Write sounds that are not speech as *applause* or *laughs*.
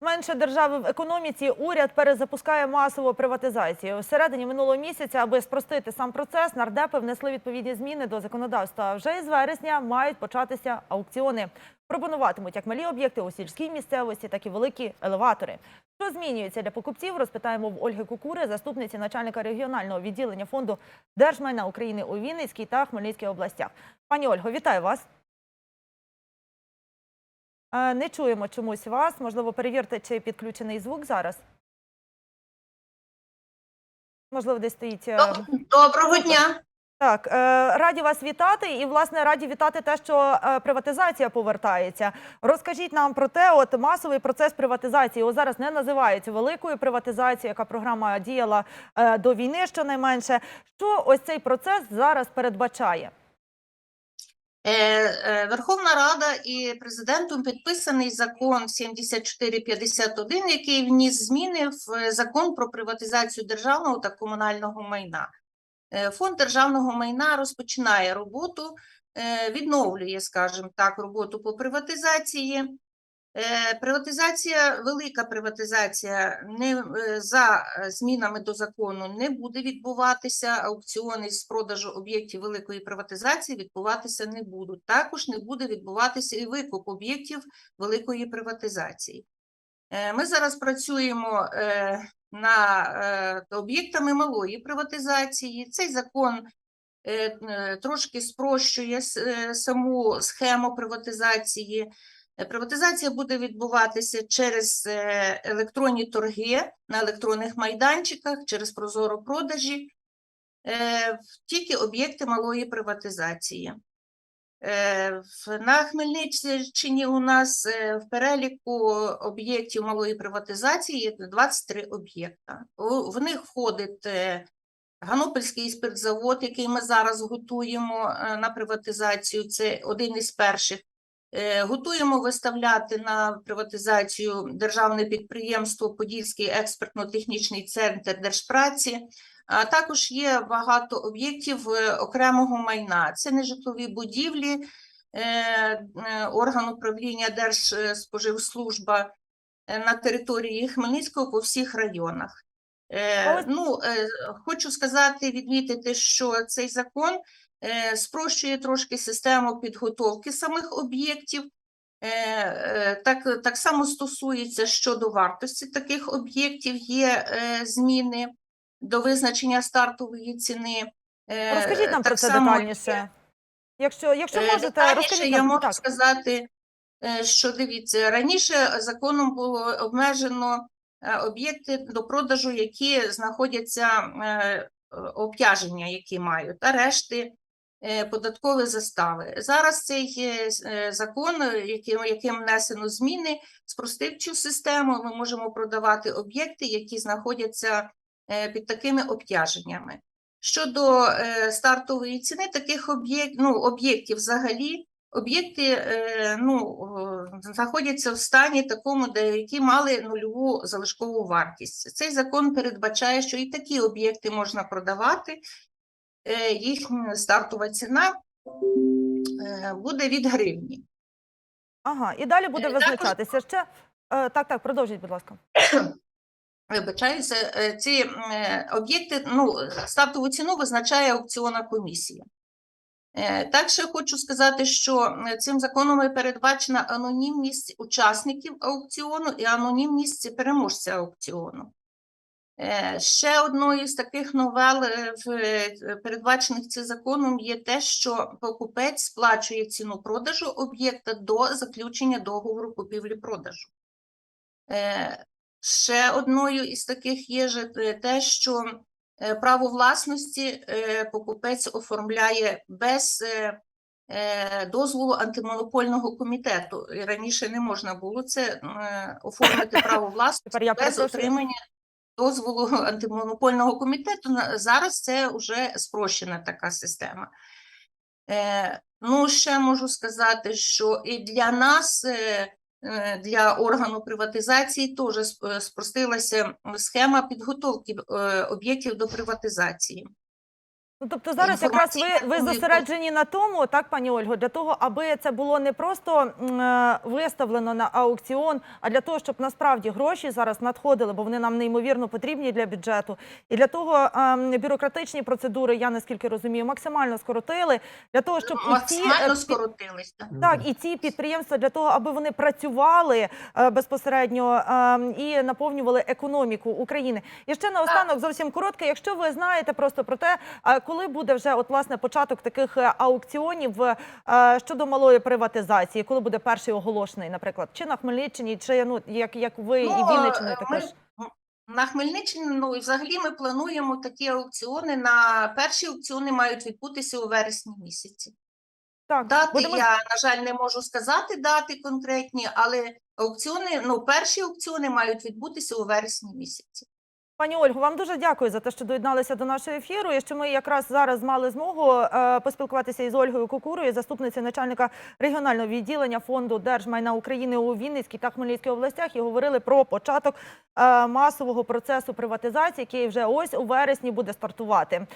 Менше держави в економіці уряд перезапускає масову приватизацію. Всередині минулого місяця, аби спростити сам процес, нардепи внесли відповідні зміни до законодавства. Вже із вересня мають початися аукціони. Пропонуватимуть як малі об'єкти у сільській місцевості, так і великі елеватори. Що змінюється для покупців, розпитаємо в Ольги Кукури, заступниці начальника регіонального відділення фонду держмайна України у Вінницькій та Хмельницькій областях. Пані Ольго, вітаю вас. Не чуємо чомусь вас. Можливо, перевірте, чи підключений звук зараз. Можливо, десь стоїть. е, Доброго дня. Так, е, раді вас вітати, і власне раді вітати те, що е, приватизація повертається. Розкажіть нам про те, от масовий процес приватизації. Його зараз не називають великою приватизацією, яка програма діяла до війни, щонайменше. Що ось цей процес зараз передбачає? Е, е, Верховна Рада і президентом підписаний закон 7451, який вніс зміни в е, закон про приватизацію державного та комунального майна. Фонд державного майна розпочинає роботу, відновлює, скажімо так, роботу по приватизації. Е, Приватизація, велика приватизація не е, за е, змінами до закону не буде відбуватися. Аукціони з продажу об'єктів великої приватизації відбуватися не будуть. Також не буде відбуватися і викуп об'єктів великої приватизації. Ми зараз працюємо над об'єктами малої приватизації. Цей закон трошки спрощує саму схему приватизації. Е, Приватизація буде відбуватися через е, електронні торги на електронних майданчиках, через прозоро продажі, е, тільки об'єкти малої приватизації. На Хмельниччині у нас в переліку об'єктів малої приватизації є 23 об'єкта. В них входить Ганопольський спиртзавод, який ми зараз готуємо на приватизацію. Це один із перших. Е, Готуємо виставляти на приватизацію державне підприємство Подільський експертно-технічний центр держпраці. А також є багато об'єктів е, окремого майна. Це нежитлові будівлі, е, е, орган управління Держспоживслужба на території Хмельницького по всіх районах. Ну, хочу сказати, відмітити, що цей закон спрощує трошки систему підготовки самих об'єктів. Е, е, Так, так само стосується щодо вартості таких об'єктів, є е, зміни до визначення стартової ціни. Е, Розкажіть нам так про це само детальніше. Якщо, якщо Е, можете, детальніше розкажіть я нам. можу Так. сказати, е, що дивіться, раніше законом було обмежено е, об'єкти до продажу, які знаходяться е, е, обтяження, які мають, арешти, е, податкові застави. Зараз цей е, е, закон, е, яким, яким внесено зміни, спростив цю систему. Ми можемо продавати об'єкти, які знаходяться е, під такими обтяженнями. Щодо е, стартової ціни таких об'єктів, ну, об'єктів взагалі, об'єкти е, ну, е, знаходяться в стані такому, де які мали нульову залишкову вартість. Цей закон передбачає, що і такі об'єкти можна продавати. Е, їхня стартова ціна е, буде від гривні. Ага, і далі буде Е, визначатися ще. Так, так, продовжіть, будь ласка. *clears throat* Вибачаюся, ці об'єкти, ну, стартову ціну визначає аукціонна комісія. Так ще хочу сказати, що цим законом і передбачена анонімність учасників аукціону і анонімність переможця аукціону. Е, Ще одною з таких новел, е, е, передбачених цим законом, є те, що покупець сплачує ціну продажу об'єкта до заключення договору купівлі-продажу. Ще одною із таких є те, що право власності покупець оформляє без дозволу антимонопольного комітету. Раніше не можна було це оформити право власності без отримання дозволу *laughs* антимонопольного комітету. Зараз це вже спрощена така система. Е, Ну, ще можу сказати, що і для нас, е, е, для органу приватизації, теж спростилася схема підготовки об'єктів до приватизації. Ну, тобто зараз якраз ви, ви зосереджені на тому, так, пані Ольго, для того, аби це було не просто е, виставлено на аукціон, а для того, щоб насправді гроші зараз надходили, бо вони нам неймовірно потрібні для бюджету. І для того ем, бюрократичні процедури, я наскільки розумію, максимально скоротили для того, щоб і ці е, Максимально скоротилися. Так, і ці підприємства для того, аби вони працювали е, безпосередньо ем, і наповнювали економіку України. І ще наостанок зовсім коротке. Якщо ви знаєте просто про те, коли буде вже от власне початок таких е, аукціонів е, щодо малої приватизації, коли буде перший оголошений, наприклад, чи на Хмельниччині, чи ну як, як ви і Ну, Вінниччиною е, також. Ми, на Хмельниччині, ну і взагалі ми плануємо такі аукціони. На перші аукціони мають відбутися у вересні місяці. Так, Дати будемо я, на жаль, не можу сказати дати конкретні, але аукціони, ну, перші аукціони мають відбутися у вересні місяці. Пані Ольго, вам дуже дякую за те, що доєдналися до нашого ефіру. І що ми якраз зараз мали змогу е, поспілкуватися із Ольгою Кукурою, заступницею начальника регіонального відділення фонду держмайна України у Вінницькій та Хмельницькій областях, і говорили про початок е, масового процесу приватизації, який вже ось у вересні буде стартувати.